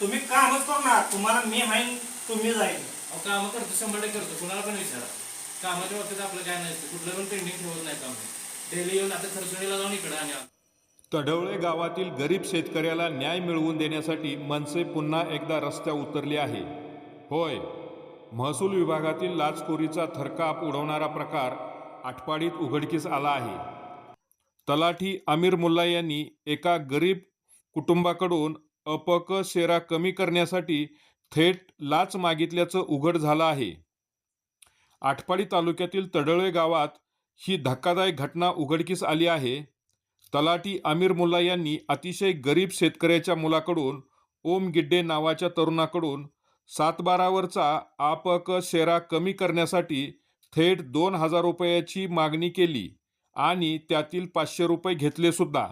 तुम्ही कामच करणार तुम्हाला मी आहे तुम्ही जाईल. अहो कामं करतो शंभर टक्के करतो कुणाला पण विचारा. कामाच्या बाबतीत आपलं काय नसतं कुठलं पण पेंडिंग ठेवत नाही काम. डेली येऊन आता खरसुणीला जाऊन इकडं आणि आलो. तढवळे गावातील गरीब शेतकऱ्याला न्याय मिळवून देण्यासाठी मनसे पुन्हा एकदा रस्त्यावर उतरली आहे. होय महसूल विभागातील लाचखोरीचा थरकाप उडवणारा प्रकार आटपाडीत उघडकीस आला आहे. तलाठी आमिर मुल्ला यांनी एका गरीब कुटुंबाकडून अपक शेरा कमी करण्यासाठी थेट लाच मागितल्याचं उघड झालं आहे. आटपाडी तालुक्यातील तडळे गावात ही धक्कादायक घटना उघडकीस आली आहे. तलाटी आमिर मुल्ला यांनी अतिशय गरीब शेतकऱ्याच्या मुलाकडून ओम गिड्डे नावाच्या तरुणाकडून सातबारावरचा आपक शेरा कमी करण्यासाठी थेट दोन हजार रुपयाची मागणी केली आणि त्यातील पाचशे रुपये घेतले सुद्धा.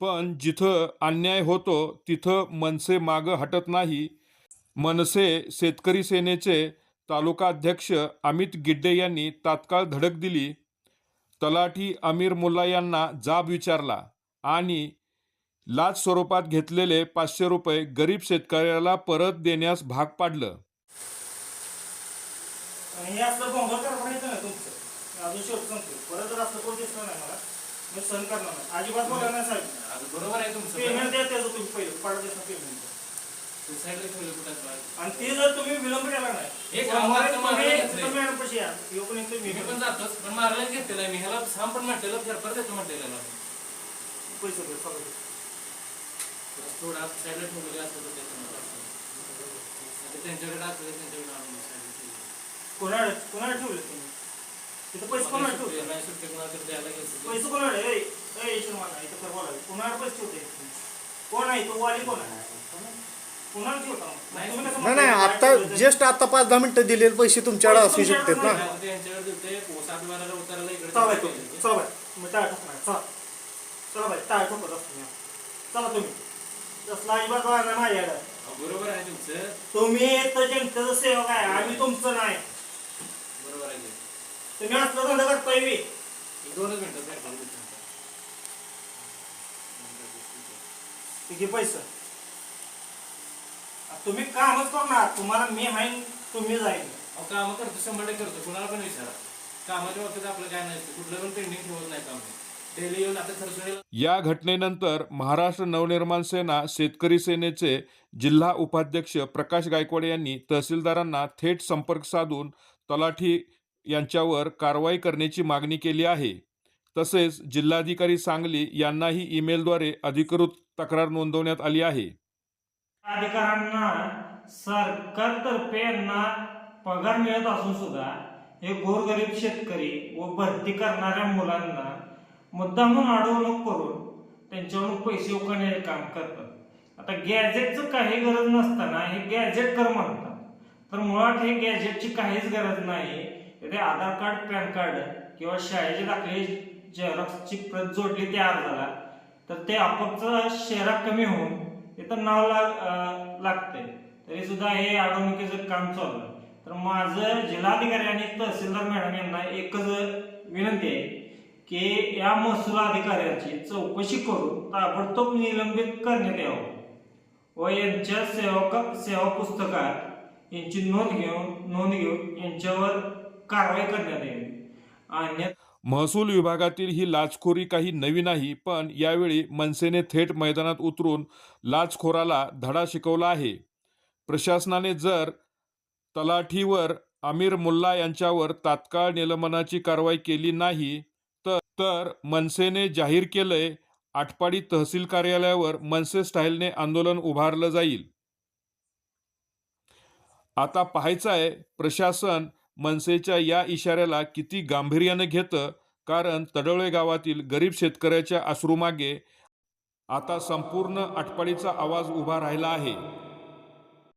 पण जिथं अन्याय होतो तिथं मनसे मागं हटत नाही. मनसे शेतकरी सेनेचे तालुकाध्यक्ष अमित गिड्डे यांनी तात्काळ धडक दिली. तलाठी अमीर मुल्ला यांना जाब विचारला आणि लाच स्वरूपात घेतलेले पाचशे रुपये गरीब शेतकऱ्याला परत देण्यास भाग पाडलं. हे असलं ना तुमचं. अजून शेवट सांगतो परत जर असलं कोण दिसलं नाही मला मी सहन करणार नाही. अजिबात बोलणार नाही साहेब. आता बरोबर आहे तुमचं. पेमेंट द्या त्याचं तुम्ही पहिलं. पाडत देता पेमेंट ते साईडला ठेवलं कुठं. आणि ते जर तुम्ही विलंब केला नाही हे काम तुम्ही या. पण मी जातोच पण मारायलाच घेतलेलं मी. ह्याला सांग पण म्हटलेलं फेर परत येतो म्हटलेलं. पैसे दे, सगळं. थोडा साईडला ठेवलेलं असतं तर असतं. आता त्यांच्याकडे असलं तर त्यांच्याकडे आणून side ला ठेवलं. कोणाला कोणाला ठेवले तुम्ही? तिथं पैसे कोणाला सुट्टी- नाही सुट्टी कोणाला तरी द्यायला गेलं. पैसे कोणाला ए ए शर्माला इथं कर बोला कोणाला पैसे ठेवते? कोण आहे? तो वाली कोण आहे? कोणाला ठेवता नाही, नाही? आता जस्ट आता पाच दहा मिनिटं दिलेले पैसे तुमच्याकडे असू शकतात ना. त्यांच्याकडे देतोय, सात उतारायला इकडे चला बाई चला बाई. टाळ ठोकणार चला. चला बाई टाळ ठोकत असतो मी चला तुम्ही. तसला अजिबात माझ्याकडे. बरोबर आहे तुमचं. तुम्ही तर जनतेचं सेवक आहे आम्ही तुमचं नाही. तुम्ही असलं धंदा करताय एक दोनच मिनिटं. किती पैसे? तुम्ही कामच करणार तुम्हाला मी आहे तुम्ही जाईल. अहो, कामं करतो शंभर टक्के करतो. कुणाला पण विचारा. कामाच्या बाबतीत आपलं काय नसतं कुठलं पण पेंडिंग ठेवत नाही काम. डेली येऊन आता खरसुणीला या घटनेनंतर महाराष्ट्र नवनिर्माण सेना शेतकरी सेनेचे जिल्हा उपाध्यक्ष प्रकाश गायकवाड यांनी तहसीलदारांना थेट संपर्क साधून तलाठी यांच्यावर कारवाई करण्याची मागणी केली आहे. तसेच जिल्हाधिकारी सांगली यांनाही ईमेलद्वारे अधिकृत तक्रार नोंदवण्यात आली आहे. अधिकाऱ्यांना सरकारतर्फे यांना पगार मिळत असून सुद्धा हे गोरगरीब शेतकरी व भरती करणाऱ्या मुलांना मुद्दामून अडवणूक करून त्यांच्यावरून पैसे उकळण्याचे काम करतात. आता गॅजेटचं काही गरज नसताना हे गॅजेट कर म्हणतात. तर मुळात हे गॅजेटची काहीच गरज नाही. ते आधार कार्ड पॅन कार्ड किंवा शाळेचे दाखले झेरॉक्सची प्रत जोडली त्या अर्जाला तर ते आपोआपचं शेरा कमी होऊन तिथं नाव लाग लागते तरी सुद्धा हे अडवणुकीचं काम चालू आहे. तर माझं जिल्हाधिकारी आणि तहसीलदार मॅडम यांना एकच विनंती आहे की या महसूल अधिकाऱ्याची चौकशी करून ताबडतोब निलंबित करण्यात यावं व यांच्या सेवक सेवा पुस्तकात यांची नोंद घेऊन नोंद घेऊन यांच्यावर कारवाई करण्यात येईल अन्य महसूल विभागातील ही लाचखोरी काही नवी नाही पण यावेळी मनसेने थेट मैदानात उतरून लाचखोराला धडा शिकवला आहे. प्रशासनाने जर तलाठीवर आमिर मुल्ला यांच्यावर तात्काळ निलंबनाची कारवाई केली नाही तर तर मनसेने जाहीर केलंय आटपाडी तहसील कार्यालयावर मनसे स्टाईलने आंदोलन उभारलं जाईल. आता पाहायचं आहे प्रशासन मनसेच्या या इशाऱ्याला किती गांभीर्यानं घेतं कारण तडवळे गावातील गरीब शेतकऱ्याच्या अश्रूमागे आता संपूर्ण आटपाडीचा आवाज उभा राहिला आहे.